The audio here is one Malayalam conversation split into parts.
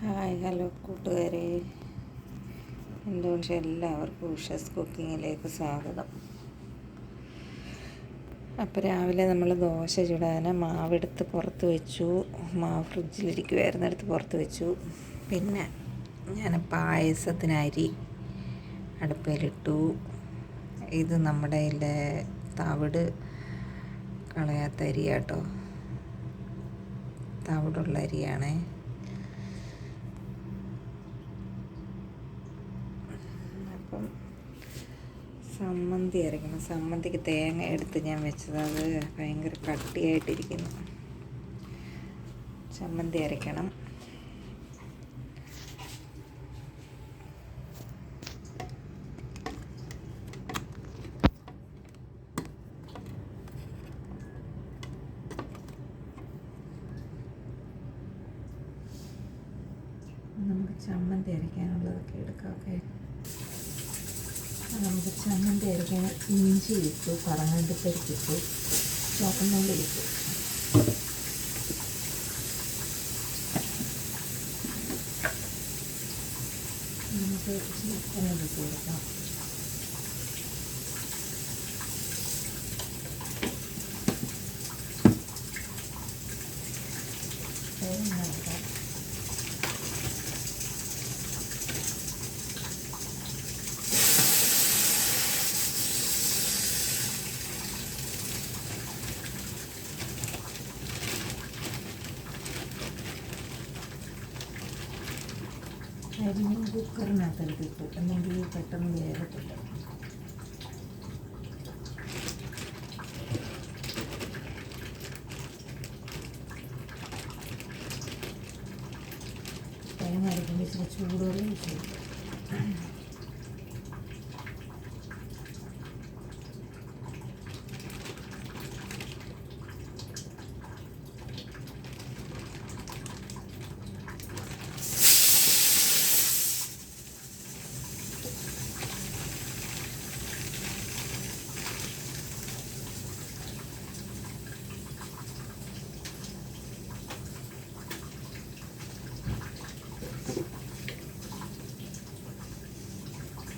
ഹായ് ഹലോ കൂട്ടുകാരെ. എന്തുകൊണ്ട് എല്ലാവർക്കും ഉഷസ് കുക്കിങ്ങിലേക്ക് സ്വാഗതം. അപ്പോൾ രാവിലെ നമ്മൾ ദോശ ചുടാൻ മാവെടുത്ത് പുറത്ത് വെച്ചു. മാവ് ഫ്രിഡ്ജിലിരിക്കുമായിരുന്നു എടുത്ത് പുറത്ത് വെച്ചു. പിന്നെ ഞാൻ പായസത്തിന് അരി അടുപ്പയിലിട്ടു ഇത് നമ്മുടെ ഇല്ലെ തവിട് കളയാത്ത അരിയാട്ടോ. തവിടുള്ള അരിയാണേ. അപ്പം സമ്മന്തി അരയ്ക്കണം സമ്മന്തിക്ക് തേങ്ങ എടുത്ത് ഞാൻ വെച്ചത്. അത് ഭയങ്കര കട്ടിയായിട്ടിരിക്കുന്നു. ചമ്മന്തി അരയ്ക്കണം നമുക്ക് ചമ്മന്തി അരയ്ക്കാനുള്ളതൊക്കെ എടുക്കാം. ഓക്കെ. നമുക്ക് ചമ്മന്തി അരയ്ക്കാൻ ഇഞ്ചി ഇട്ടു പറങ്ങാണ്ടിപ്പരിപ്പിട്ടു ചോക്കുന്നുണ്ട് ഇട്ടു. നമുക്ക് ചിക്കൻ ഇട്ട് കൊടുക്കാം തേങ്ങ ഇടാം അരി കുക്കറിനകത്തെടുത്ത് കുക്കറിനകത്ത് ഇട്ടു അല്ലെങ്കിൽ പെട്ടെന്ന് വേഗത്തില്ല തേങ്ങ അരക്കുമ്പോൾ ഇച്ചിരി ചൂടുവെള്ളം ഒഴിച്ച് കൊടുക്കും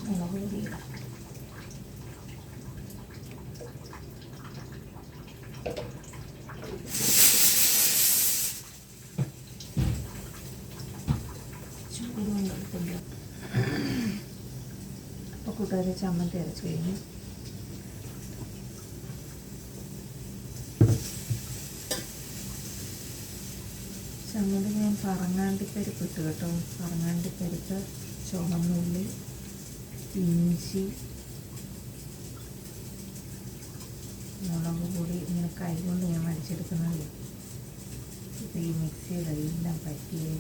മുളക് പൊടി ഇടാം ചൂടുകൊണ്ട് എടുത്തില്ല അപ്പോൾ കൂട്ടുകാരെ ചമ്മന്തി അരച്ച് കഴിഞ്ഞു. ചമ്മന്തി ഞാൻ പറങ്ങാണ്ടിപ്പരിപ്പ് ഇട്ട് കേട്ടോ. പറങ്ങാണ്ടിപ്പരിപ്പ് ചുവന്നുള്ളി ഇഞ്ചി മുളക് പൊടി ഇങ്ങനെ കൈ കൊണ്ട് ഞാൻ വരച്ചെടുക്കുന്നത് ഇപ്പം ഈ മിക്സിയിലെല്ലാം പറ്റിയേ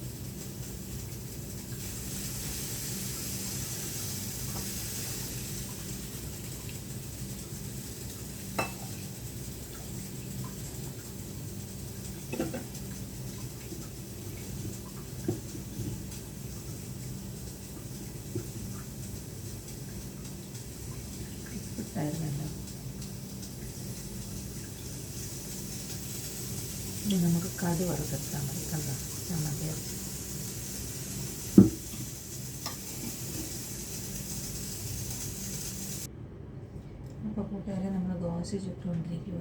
ഇട്ടായിരുന്നല്ലോ ഇനി നമുക്ക് കടു വറുത്തെടുത്താൽ മതി കണ്ടോ? ചമ്മന്തി അരച്ച് അപ്പോൾ കൂട്ടുകാരെ നമ്മൾ ദോശ ചുട്ടുകൊണ്ടിരിക്കുക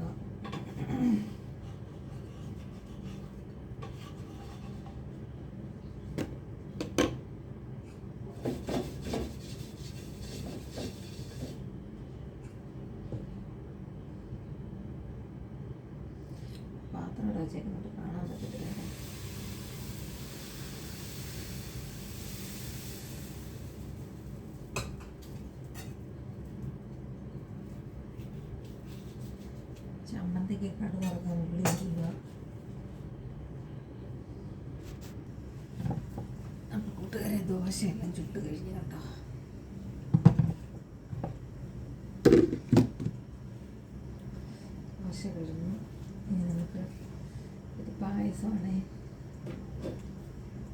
പാത്രം ചമ്മന്തിക്ക് തുറക്കാൻ വറക്കാൻ ഉള്ളി ഇടുക അപ്പോൾ കൂട്ടുകാരെ ദോശയെല്ലാം ചുട്ട് കഴിഞ്ഞ് കേട്ടോ ദോശ കഴിഞ്ഞു. ഇനി നമുക്ക് ഇത് പായസമാണ്.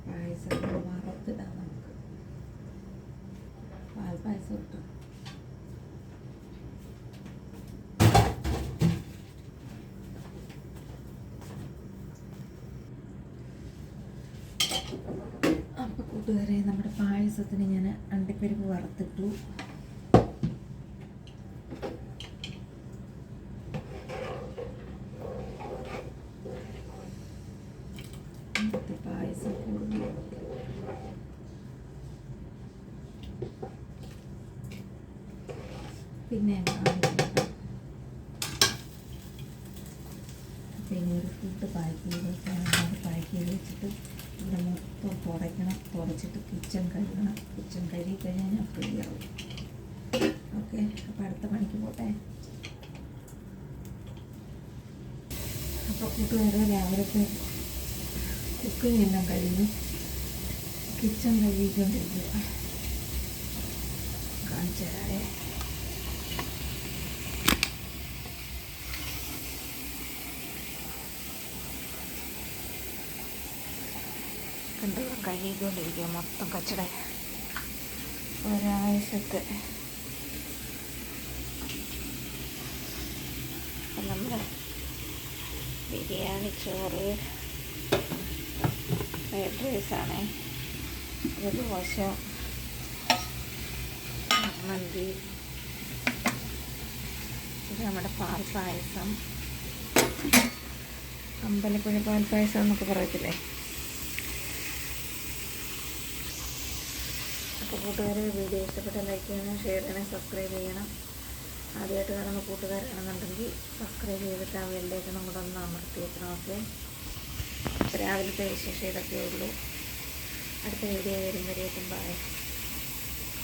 പായസം വറുത്തിടാം നമുക്ക്. പാൽപ്പായസം അപ്പോൾ കൂട്ടുകാരെ നമ്മുടെ പായസത്തിന് ഞാൻ അണ്ടിപ്പരിപ്പ് വറുത്തിട്ടു. പിന്നെ പിന്നെ ഒരു ഫുഡ് പാക്ക് വെച്ചിട്ട് ഇവിടെ മൊത്തം തുടയ്ക്കണം തുടച്ചിട്ട് കിച്ചൺ കഴുകണം. കിച്ചൺ കഴുകി കഴിഞ്ഞാൽ ഞാൻ ഫ്രീ ആവും. ഓക്കെ അപ്പോൾ അടുത്ത പണിക്ക് പോട്ടെ. അപ്പോൾ കൂട്ടുകാരെ രാവിലത്തെ കുക്കിംഗ് എല്ലാം കഴിഞ്ഞു. കിച്ചൺ കഴുകിക്കൊണ്ടിരിക്കുക. കാണിച്ചു കണ്ടു കഴുകിക്കൊണ്ടിരിക്കുക മൊത്തം കച്ചട. ഒരാഴ്ചത്തെ നമ്മുടെ ബിരിയാണി ചോറ് ഫ്രൈഡ് റൈസാണ്. ഒരു വശം മന്തി. ഇത് നമ്മുടെ പാൽ പായസം. അമ്പലപ്പുഴ പാൽ പായസം എന്നൊക്കെ പറയത്തില്ലേ അപ്പോൾ കൂട്ടുകാരെ വീഡിയോ ഇഷ്ടപ്പെട്ട ലൈക്ക് ചെയ്യണം ഷെയർ ചെയ്യണം സബ്സ്ക്രൈബ് ചെയ്യണം. ആദ്യമായിട്ട് കാണുന്ന കൂട്ടുകാരാണെന്നുണ്ടെങ്കിൽ സബ്സ്ക്രൈബ് ചെയ്തിട്ട് ആ ബെല്ലേക്കണം കൂടെ ഒന്ന് അമർത്തി വെക്കണം ഓക്കെ രാവിലത്തെ വിശേഷം ഇതൊക്കെ ഉള്ളൂ. അടുത്ത വീഡിയോ വരുമ്പോഴേക്കും ബൈ